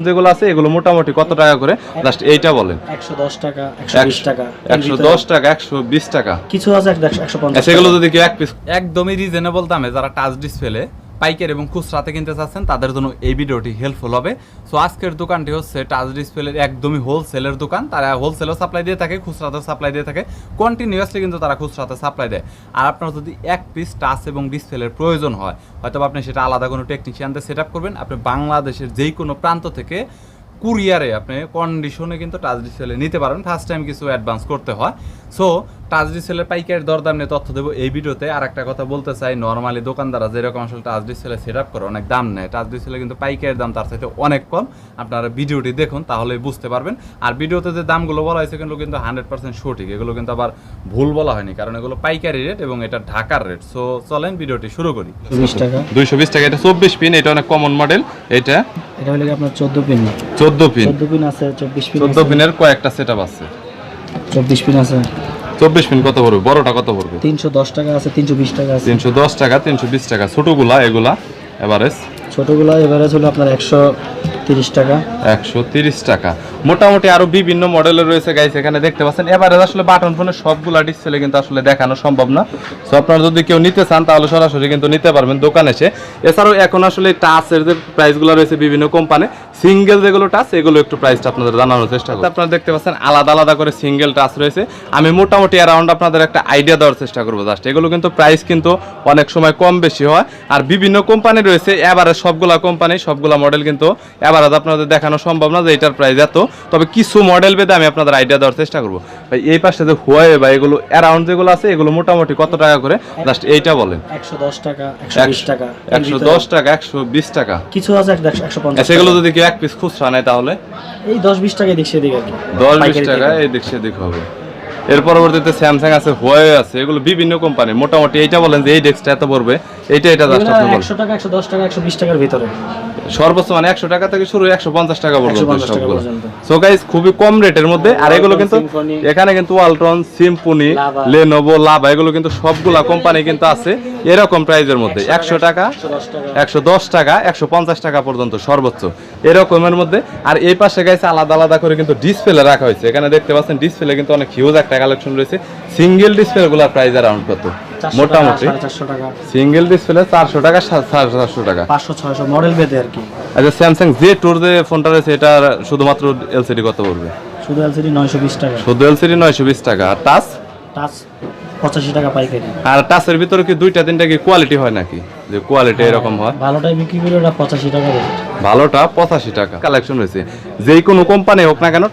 যেগুলো আছে এগুলো মোটামুটি কত টাকা করে? জাস্ট এইটা বলেন। একশো দশ টাকা একশো বিশ টাকা। এর একশো ভিতরে দশ টাকা একশো বিশ টাকা। কিছু আছে একশো পঞ্চাশ সেগুলো যদি কেউ এক পিস একদমই রিজনেবল দামে যারা টাচ ডিসপ্লে পাইকারি এবং খুচরাতে কিনতে চাচ্ছেন, তাদের জন্য এই ভিডিওটি হেল্পফুল হবে। সো আজকের দোকানটি হচ্ছে টাচ ডিসপ্লের একদমই হোলসেলের দোকান। তারা হোলসেলও সাপ্লাই দিয়ে থাকে, খুচরাতেও সাপ্লাই দিয়ে থাকে। কন্টিনিউয়াসলি কিন্তু তারা খুচরাতে সাপ্লাই দেয়। আর আপনার যদি এক পিস টাচ এবং ডিসপ্লের প্রয়োজন হয় হয়তো আপনি সেটা আলাদা কোনো টেকনিশিয়ানদের সেট করবেন। আপনি বাংলাদেশের যেই কোনো প্রান্ত থেকে কুরিয়ারে আপনি কন্ডিশনে কিন্তু টাচ ডিসপ্লে নিতে পারবেন ফার্স্ট টাইম কিছু অ্যাডভান্স করতে হয়। সো টাচ ডিসপ্লের পাইকারি দরদাম নিয়ে তথ্য দেবো এই ভিডিওতে। আর একটা কথা বলতে চাই নর্মালি দোকানদাররা যেরকম আসলে টাচ ডিসপ্লে সেট আপ করে অনেক দাম নেয়। টাচ ডিসপ্লে কিন্তু পাইকারের দাম তার সাথে অনেক কম। আপনারা ভিডিওটি দেখুন তাহলেই বুঝতে পারবেন। আর ভিডিওতে যে দামগুলো বলা হয়েছে কিন্তু কিন্তু হান্ড্রেড পার্সেন্ট সঠিক। এগুলো কিন্তু আবার ভুল বলা হয়নি কারণ এগুলো পাইকারি রেট এবং এটা ঢাকার রেট সো চলেন ভিডিওটি শুরু করি। দুইশো বিশ টাকা। এটা চব্বিশ পিন এটা অনেক কমন মডেল এটা এটা হলো কি আপনার চোদ্দ পিন। চোদ্দ পিন। চোদ্দ পিন আছে চব্বিশ পিন চোদ্দ পিনের কয়েকটা সেটআপ আছে। চব্বিশ পিন আছে। চব্বিশ পিন কত পড়বে? বড়টা কত পড়বে? তিনশো দশ টাকা আছে তিনশো বিশ টাকা আছে। তিনশো দশ টাকা তিনশো বিশ টাকা। ছোটগুলা এগুলা এভারেজ ছোটগুলা এভারেজ হলো আপনার একশো তিরিশ টাকা। একশো তিরিশ টাকা। মোটামুটি আরও বিভিন্ন মডেলের রয়েছে গাইস এখানে দেখতে পাচ্ছেন। এবারে আসলে বাটন ফোনের সবগুলো ডিসপ্লে কিন্তু আসলে দেখানো সম্ভব না। সো আপনারা যদি কেউ নিতে চান, তাহলে সরাসরি কিন্তু নিতে পারবেন দোকানে এসে। এছাড়াও এখন আসলে টাচের যে প্রাইসগুলো রয়েছে বিভিন্ন কোম্পানি সিঙ্গেল যেগুলো টাচ এগুলো একটু প্রাইসটা আপনাদের জানানোর চেষ্টা করব। আপনারা দেখতে পাচ্ছেন আলাদা আলাদা করে সিঙ্গেল টাচ রয়েছে। আমি মোটামুটি অ্যারাউন্ড আপনাদের একটা আইডিয়া দেওয়ার চেষ্টা করব জাস্ট এগুলো কিন্তু প্রাইস কিন্তু অনেক সময় কম বেশি হয়। আর বিভিন্ন কোম্পানি রয়েছে এবারে সবগুলা কোম্পানি সবগুলা মডেল কিন্তু এবারে আপনাদের দেখানো সম্ভব না যে এটার প্রাইস এত। তবে কিছু মডেল বেদে আমি আপনাদের আইডিয়া দেওয়ার চেষ্টা করব। ভাই এই পাশে যে হুয়াওয়ে বা এগুলো অ্যারাউন্ড যেগুলো আছে এগুলো মোটামুটি কত টাকা করে? জাস্ট এইটা বলেন। একশো দশ টাকা একশো বিশ টাকা একশো দশ টাকা একশো বিশ টাকা। কিছু আছে একশো পঞ্চাশ সেগুলো যদি কেউ এক পিস খুচরা নেয় তাহলে? এই দশ বিশ টাকা এদিক সেদিক আর কি। দশ বিশ পাইকারি টাকা থেকে। এদিক হবে। এর পরবর্তীতে স্যামসাং আছে হুয়াওয়ে আছে এগুলো বিভিন্ন কোম্পানি মোটামুটি এইটা বলেন যে এই ডেস্কটা এত পড়বে এইটা এটা জাস্ট আপনি বলেন। একশো টাকা একশো দশ টাকা একশো বিশ টাকার ভিতরে। সর্বোচ্চ মানে একশো টাকা থেকে শুরু একশো পঞ্চাশ টাকা পর্যন্ত 150 টাকা সবগুলো। পর্যন্ত। সো গাইস খুবই কম রেটের মধ্যে আর এগুলো কিন্তু এখানে কিন্তু ওয়ালটন সিম্পনি। লেনোভো লাভা এগুলো কিন্তু সবগুলা কোম্পানি কিন্তু আছে এরকম প্রাইজের মধ্যে। একশো টাকা একশো দশ টাকা। একশো দশ টাকা একশো পঞ্চাশ টাকা পর্যন্ত সর্বোচ্চ। এরকমের মধ্যে। আর এই পাশে গাইছে আলাদা আলাদা করে কিন্তু ডিসপ্লে রাখা হয়েছে। এখানে দেখতে পাচ্ছেন ডিসপ্লে কিন্তু অনেক হিউজ একটা কালেকশন রয়েছে। সিঙ্গেল ডিসপ্লে গুলার প্রাইস অ্যারাউন্ড কত? মোটামুটি। সিঙ্গেল ডিসপ্লে চারশো টাকা সাড়ে চারশো টাকা। পাঁচশো ছয়শো মডেল বেঁধে আর কি। আচ্ছা স্যামসাং জে টুর যে ফোনটা রয়েছে এটা শুধুমাত্র এলসিডি কত পড়বে? শুধু এলসিডি নয়শো বিশ টাকা। শুধু এলসিডি নয়শো বিশ টাকা। আর টাচ টাচ পঁচাশি টাকা পাইকারি। আর টাচের ভিতরে কি দুইটা তিনটা কি কোয়ালিটি হয় নাকি? যে কোয়ালিটি এরকম হয়। ভালোটাই বিক্রি করে ওটা পঁচাশি টাকা ভালোটা পঁচাশি টাকা কালেকশন রয়েছে। কোনো কোম্পানি হোক না কেন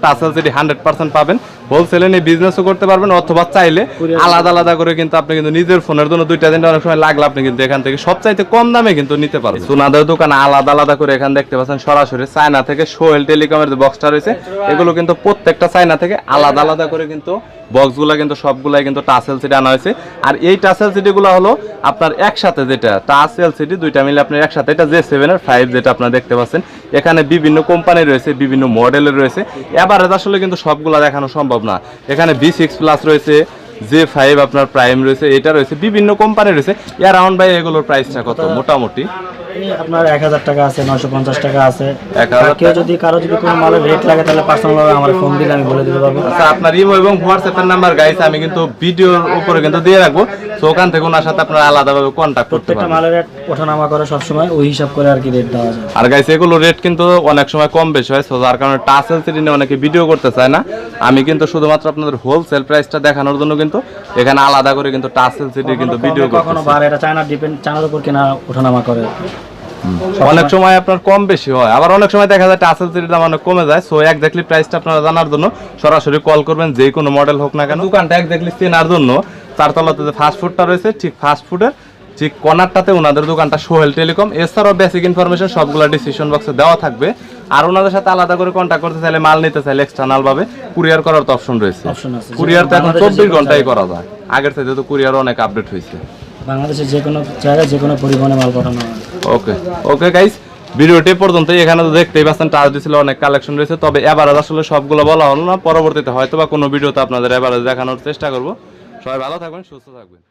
হান্ড্রেড পার্সেন্ট পাবেন হোলসেলে নিয়ে বিজনেসও করতে পারবেন অথবা চাইলে আলাদা আলাদা করে কিন্তু আপনি কিন্তু নিজের ফোনের জন্য দুইটা অনেক সময় লাগলে আপনি কিন্তু এখান থেকে সবচাইতে কম দামে কিন্তু নিতে পারবেন। সোনাদের দোকান আলাদা আলাদা করে এখানে দেখতে পাচ্ছেন সরাসরি চায়না থেকে সোহেল টেলিকমের যে বক্সটা রয়েছে এগুলো কিন্তু প্রত্যেকটা চায়না থেকে আলাদা আলাদা করে কিন্তু বক্সগুলো কিন্তু সবগুলাই কিন্তু টাচ এলসিডি আনা হয়েছে। আর এই টাচ এলসিডি গুলো হলো আপনার একসাথে যেটা টাচ এলসিডি দুইটা মিলে আপনার একসাথে। এটা জে সেভেন এর ফাইভ যেটা আপনারা দেখতে পাচ্ছেন। এখানে বিভিন্ন কোম্পানি রয়েছে বিভিন্ন মডেলের রয়েছে। এভারেজ আসলে কিন্তু সবগুলো দেখানো সম্ভব না। এখানে বি সিক্স প্লাস রয়েছে জে ফাইভ আপনার প্রাইম রয়েছে এটা রয়েছে বিভিন্ন কোম্পানি রয়েছে। অ্যারাউন্ড বাই এগুলোর প্রাইসটা কত? মোটামুটি। আপনার এক হাজার টাকা আছে নয়শো পঞ্চাশ টাকা আছে। কেউ যদি কারও যদি কোনো মালের রেট লাগে তাহলে পার্সোনাল আমার ফোন দিলে আমি বলে দিতে পারব। আচ্ছা আপনার ইমো এবং হোয়াটসঅ্যাপের নাম্বার গাইস আমি কিন্তু ভিডিওর উপরে কিন্তু দিয়ে রাখব। তো ওখান থেকে ওনার সাথে আপনারা আলাদাভাবে কন্ট্যাক্ট করতে প্রত্যেকটা মালের রেট ওঠানামা করে সবসময় ওই হিসাব করে আর কি রেট দেওয়া যায়। আর গাইস এগুলো রেট কিন্তু অনেক সময় কম বেশি হয়। সো যার কারণে টাচ এলসিডি নিয়ে অনেকে ভিডিও করতে চায় না। আমি কিন্তু শুধুমাত্র আপনাদের হোলসেল প্রাইসটা দেখানোর জন্য কিন্তু এখানে আলাদা করে কিন্তু টাচ এলসিডি কিন্তু ভিডিও কখনো- কখনো বার এটা চায়না ডিপেন্ড চায়নার উপর কেনা ওঠানামা করে। অনেক সময় আপনার কম বেশি হয়। আবার অনেক সময় দেখা যায় টাচ এলসিডির দাম অনেক কমে যায়। সো একজাক্টলি প্রাইসটা আপনারা জানার জন্য সরাসরি কল করবেন যে কোনো মডেল হোক না কেন। দোকানটা একজাক্টলি চেনার জন্য চারতলাতে যে ফাস্ট ফুডটা রয়েছে ঠিক ফাস্ট ফুডের ঠিক কর্নারটাতে ওনাদের দোকানটা সোহেল টেলিকম এছাড়াও বেসিক ইনফরমেশন সবগুলো ডিসিশন বক্সে দেওয়া থাকবে। আর ওনাদের সাথে আলাদা করে কন্ট্যাক্ট করতে চাইলে মাল নিতে চাইলে এক্সটার্নাল ভাবে কুরিয়ার করার তো অপশন রয়েছে। কুরিয়ার তো এখন চব্বিশ ঘন্টাই করা যায়। আগের থেকে তো কুরিয়ার অনেক আপডেট হয়েছে। বাংলাদেশের যে কোনো জায়গায় যে কোনো পরিবহনে মাল পাঠানো হয়। ওকে ওকে গাইস ভিডিওটি পর্যন্ত এখানে তো দেখতেই পাচ্ছেন টাচ ডিসপ্লে অনেক কালেকশন রয়েছে। তবে এবারে আসলে সবগুলো বলা হলো না। পরবর্তীতে হয়তো বা কোনো ভিডিওতে আপনাদের এবারে দেখানোর চেষ্টা করব। সবাই ভালো থাকবেন, সুস্থ থাকবেন।